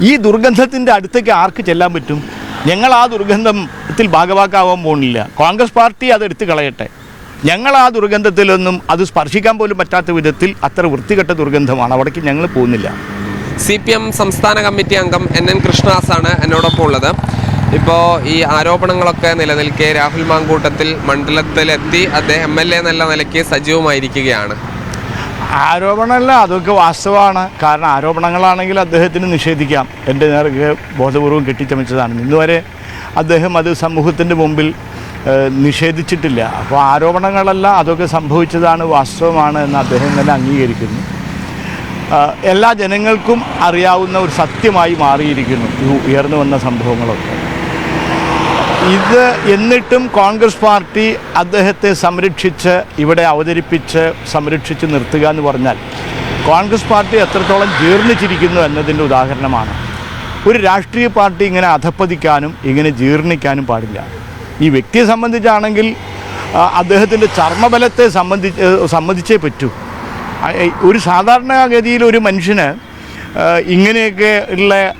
ഈ ദുർഗന്ധത്തിന്റെ അടുത്തേക്ക് ആർക്ക് ചെല്ലാൻ പറ്റും? ഞങ്ങൾ ആ ദുർഗന്ധത്തിൽ ഭാഗവാക്കാവാൻ പോകുന്നില്ല. കോൺഗ്രസ് പാർട്ടി അത് എടുത്തു കളയട്ടെ. ഞങ്ങൾ ആ ദുർഗന്ധത്തിലൊന്നും അത് സ്പർശിക്കാൻ പോലും പറ്റാത്ത വിധത്തിൽ അത്ര വൃത്തികെട്ട ദുർഗന്ധമാണ്. അവിടേക്ക് ഞങ്ങൾ പോകുന്നില്ല. സി പി എം സംസ്ഥാന കമ്മിറ്റി അംഗം എൻ എൻ കൃഷ്ണദാസാണ് എന്നോടൊപ്പം ഉള്ളത്. ഇപ്പോൾ ഈ ആരോപണങ്ങളൊക്കെ നിലനിൽക്കെ രാഹുൽ മാങ്കൂട്ടത്തിൽ മണ്ഡലത്തിലെത്തി അദ്ദേഹം എം എൽ എ എന്നുള്ള നിലയ്ക്ക് സജീവമായിരിക്കുകയാണ്. ആരോപണമല്ല അതൊക്കെ വാസ്തവമാണ്. കാരണം ആരോപണങ്ങളാണെങ്കിൽ അദ്ദേഹത്തിന് നിഷേധിക്കാം. എന്റെ നേർക്ക് ബോധപൂർവം കെട്ടിച്ചമച്ചതാണ്. ഇന്നുവരെ അദ്ദേഹം അത് സമൂഹത്തിന്റെ മുമ്പിൽ നിഷേധിച്ചിട്ടില്ല. അപ്പോൾ ആരോപണങ്ങളല്ല അതൊക്കെ സംഭവിച്ചതാണ് വാസ്തവമാണ് എന്ന് അദ്ദേഹം തന്നെ അംഗീകരിക്കുന്നു. എല്ലാ ജനങ്ങൾക്കും അറിയാവുന്ന ഒരു സത്യമായി മാറിയിരിക്കുന്നു ഈ ഉയർന്നു വന്ന സംഭവങ്ങളൊക്കെ. ഇത് എന്നിട്ടും കോൺഗ്രസ് പാർട്ടി അദ്ദേഹത്തെ സംരക്ഷിച്ച് ഇവിടെ അവതരിപ്പിച്ച് സംരക്ഷിച്ച് നിർത്തുക എന്ന് പറഞ്ഞാൽ കോൺഗ്രസ് പാർട്ടി എത്രത്തോളം ജീർണിച്ചിരിക്കുന്നു എന്നതിന്റെ ഉദാഹരണമാണ്. ഒരു രാഷ്ട്രീയ പാർട്ടി ഇങ്ങനെ അധപ്പതിക്കാനും ഇങ്ങനെ ജീർണിക്കാനും പാടില്ല. ഈ വ്യക്തിയെ സംബന്ധിച്ചാണെങ്കിൽ അദ്ദേഹത്തിന്റെ ചർമ്മബലത്തെ സംബന്ധിച്ച് സംബന്ധിച്ചേ പറ്റൂ. ഒരു സാധാരണഗതിയിൽ ഒരു മനുഷ്യന് ഇങ്ങനെയൊക്കെ ഉള്ള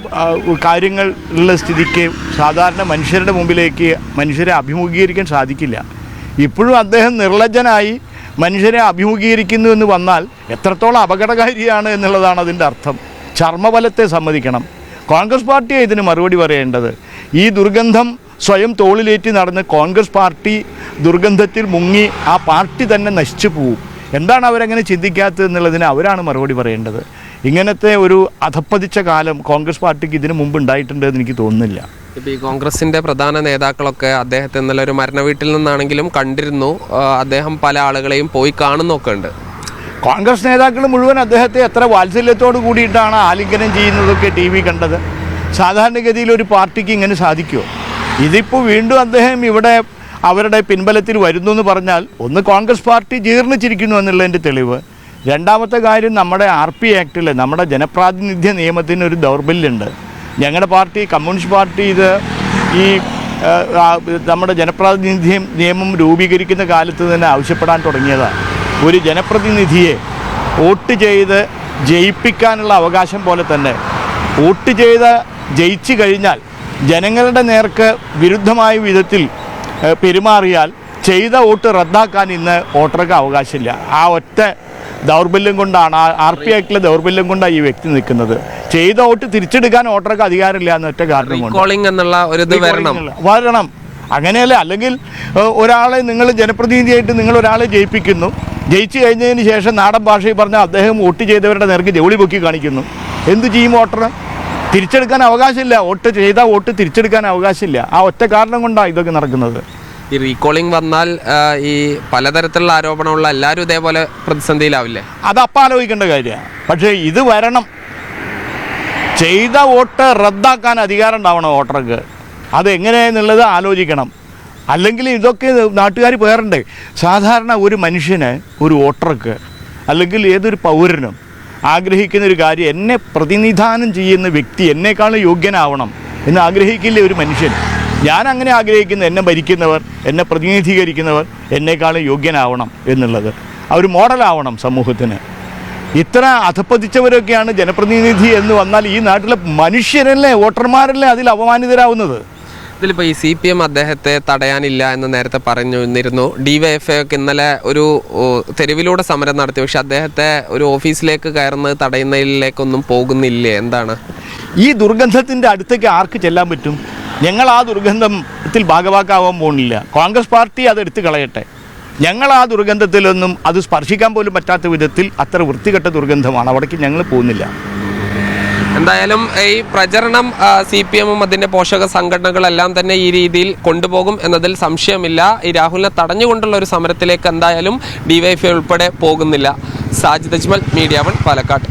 കാര്യങ്ങൾ ഉള്ള സ്ഥിതിക്ക് സാധാരണ മനുഷ്യരുടെ മുമ്പിലേക്ക് മനുഷ്യരെ അഭിമുഖീകരിക്കാൻ സാധിക്കില്ല. ഇപ്പോഴും അദ്ദേഹം നിർലജ്ജനായി മനുഷ്യരെ അഭിമുഖീകരിക്കുന്നു എന്ന് വന്നാൽ എത്രത്തോളം അപകടകാരിയാണ് എന്നുള്ളതാണ് അതിന്റെ അർത്ഥം. ചർമ്മബലത്തെ സമ്മതിക്കണം. കോൺഗ്രസ് പാർട്ടിയെ ഇതിന് മറുപടി പറയേണ്ടത്. ഈ ദുർഗന്ധം സ്വയം തോളിലേറ്റി നടന്ന് കോൺഗ്രസ് പാർട്ടി ദുർഗന്ധത്തിൽ മുങ്ങി ആ പാർട്ടി തന്നെ നശിച്ചു പോവും. എന്താണ് അവരങ്ങനെ ചിന്തിക്കാത്തത് എന്നുള്ളതിന് അവരാണ് മറുപടി പറയേണ്ടത്. ഇങ്ങനത്തെ ഒരു അധപ്പതിച്ച കാലം കോൺഗ്രസ് പാർട്ടിക്ക് ഇതിനു മുമ്പ് ഉണ്ടായിട്ടുണ്ട് എന്ന് എനിക്ക് തോന്നുന്നില്ല. ഇപ്പോൾ ഈ കോൺഗ്രസിന്റെ പ്രധാന നേതാക്കളൊക്കെ അദ്ദേഹത്തെ ഇന്നലെ ഒരു മരണ വീട്ടിൽ നിന്നാണെങ്കിലും കണ്ടിരുന്നു. അദ്ദേഹം പല ആളുകളെയും പോയി കാണുന്നൊക്കെ ഉണ്ട്. കോൺഗ്രസ് നേതാക്കൾ മുഴുവൻ അദ്ദേഹത്തെ എത്ര വാത്സല്യത്തോട് കൂടിയിട്ടാണ് ആലിംഗനം ചെയ്യുന്നതൊക്കെ ടി വി കണ്ടത്. സാധാരണഗതിയിൽ ഒരു പാർട്ടിക്ക് ഇങ്ങനെ സാധിക്കുമോ ഇതിപ്പോൾ വീണ്ടും അദ്ദേഹം ഇവിടെ അവരുടെ പിൻബലത്തിൽ വരുന്നു എന്ന് പറഞ്ഞാൽ ഒന്ന് കോൺഗ്രസ് പാർട്ടി ജീർണിച്ചിരിക്കുന്നു എന്നുള്ളതിന്റെ തെളിവ് രണ്ടാമത്തെ കാര്യം നമ്മുടെ ആർ പി ആക്ടിൽ നമ്മുടെ ജനപ്രാതിനിധ്യ നിയമത്തിന് ഒരു ദൗർബല്യമുണ്ട്. ഞങ്ങളുടെ പാർട്ടി കമ്മ്യൂണിസ്റ്റ് പാർട്ടി ഇത് ഈ നമ്മുടെ ജനപ്രാതിനിധ്യം നിയമം രൂപീകരിക്കുന്ന കാലത്ത് തന്നെ ആവശ്യപ്പെടാൻ തുടങ്ങിയതാണ് ഒരു ജനപ്രതിനിധിയെ വോട്ട് ചെയ്ത് ജയിപ്പിക്കാനുള്ള അവകാശം പോലെ തന്നെ വോട്ട് ചെയ്ത് ജയിച്ചു കഴിഞ്ഞാൽ ജനങ്ങളുടെ നേർക്ക് വിരുദ്ധമായ വിധത്തിൽ പെരുമാറിയാൽ ചെയ്ത വോട്ട് റദ്ദാക്കാൻ ഇന്ന് വോട്ടർക്ക് അവകാശമില്ല. ആ ഒറ്റ ദൗർബല്യം കൊണ്ടാണ് ആ ആർ പി ആക്ടിലെ ദൗർബല്യം കൊണ്ടാണ് ഈ വ്യക്തി നിൽക്കുന്നത്. ചെയ്ത വോട്ട് തിരിച്ചെടുക്കാൻ വോട്ടർക്ക് അധികാരമില്ല എന്ന ഒറ്റ കാരണം വരണം. അങ്ങനെയല്ല? അല്ലെങ്കിൽ ഒരാളെ നിങ്ങൾ ജനപ്രതിനിധിയായിട്ട് നിങ്ങൾ ഒരാളെ ജയിപ്പിക്കുന്നു. ജയിച്ചു കഴിഞ്ഞതിന് ശേഷം നാടൻ ഭാഷയിൽ പറഞ്ഞാൽ അദ്ദേഹം വോട്ട് ചെയ്തവരുടെ നേർക്ക് ജോലി പൊക്കി കാണിക്കുന്നു. എന്ത് ചെയ്യും വോട്ടർ തിരിച്ചെടുക്കാൻ അവകാശമില്ല. വോട്ട് ചെയ്താൽ വോട്ട് തിരിച്ചെടുക്കാൻ അവകാശമില്ല. ആ ഒറ്റ കാരണം കൊണ്ടാണ് ഇതൊക്കെ നടക്കുന്നത്. ഈ റീകോളിംഗ് വന്നാൽ ഈ പലതരത്തിലുള്ള ആരോപണമുള്ള എല്ലാവരും ഇതേപോലെ പ്രതിസന്ധിയിലാവില്ലേ? അത് അപ്പം ആലോചിക്കേണ്ട കാര്യമാണ്. പക്ഷേ ഇത് വരണം. ചെയ്ത വോട്ട് റദ്ദാക്കാൻ അധികാരം ഉണ്ടാവണം വോട്ടർക്ക്. അത് എങ്ങനെയെന്നുള്ളത് ആലോചിക്കണം. അല്ലെങ്കിൽ ഇതൊക്കെ നാട്ടുകാർ പേരുണ്ട് സാധാരണ ഒരു മനുഷ്യന് ഒരു വോട്ടർക്ക് അല്ലെങ്കിൽ ഏതൊരു പൗരനും ആഗ്രഹിക്കുന്ന ഒരു കാര്യം എന്നെ പ്രതിനിധാനം ചെയ്യുന്ന വ്യക്തി എന്നെക്കാളും യോഗ്യനാവണം എന്ന് ആഗ്രഹിക്കില്ലേ ഒരു മനുഷ്യൻ? ഞാൻ അങ്ങനെ ആഗ്രഹിക്കുന്ന എന്നെ ഭരിക്കുന്നവർ എന്നെ പ്രതിനിധീകരിക്കുന്നവർ എന്നെക്കാളും യോഗ്യനാവണം എന്നുള്ളത്. അവർ മോഡലാവണം സമൂഹത്തിന്. ഇത്ര അധപ്പതിച്ചവരൊക്കെയാണ് ജനപ്രതിനിധി എന്ന് വന്നാൽ ഈ നാട്ടിലെ മനുഷ്യരല്ലേ വോട്ടർമാരല്ലേ അതിൽ അപമാനിതരാവുന്നത്? ഇതിലിപ്പോൾ ഈ സി പി എം അദ്ദേഹത്തെ തടയാനില്ല എന്ന് നേരത്തെ പറഞ്ഞിരുന്നു. ഡി വൈ എഫ് ഒക്കെ ഇന്നലെ ഒരു തെരുവിലൂടെ സമരം നടത്തി. പക്ഷെ അദ്ദേഹത്തെ ഒരു ഓഫീസിലേക്ക് കയറുന്നത് തടയുന്നതിലേക്കൊന്നും പോകുന്നില്ലേ? എന്താണ്? ഈ ദുർഗന്ധത്തിന്റെ അടുത്തേക്ക് ആർക്ക് ചെല്ലാൻ പറ്റും? ഞങ്ങൾ ആ ദുർഗന്ധത്തിൽ ഭാഗവാക്കാവാൻ പോകുന്നില്ല. കോൺഗ്രസ് പാർട്ടി അത് എടുത്തു കളയട്ടെ. ഞങ്ങൾ ആ ദുർഗന്ധത്തിലൊന്നും അത് സ്പർശിക്കാൻ പോലും പറ്റാത്ത വിധത്തിൽ അത്ര വൃത്തികെട്ട ദുർഗന്ധമാണ്. അവിടേക്ക് ഞങ്ങൾ പോകുന്നില്ല. എന്തായാലും ഈ പ്രചരണം സി പി എമ്മും അതിന്റെ പോഷക സംഘടനകളെല്ലാം തന്നെ ഈ രീതിയിൽ കൊണ്ടുപോകും എന്നതിൽ സംശയമില്ല. ഈ രാഹുലിനെ തടഞ്ഞുകൊണ്ടുള്ള ഒരു സമരത്തിലേക്ക് എന്തായാലും ഡിവൈഎഫ്ഐ ഉൾപ്പെടെ പോകുന്നില്ല. Sajid Ajmal media one Palakkad.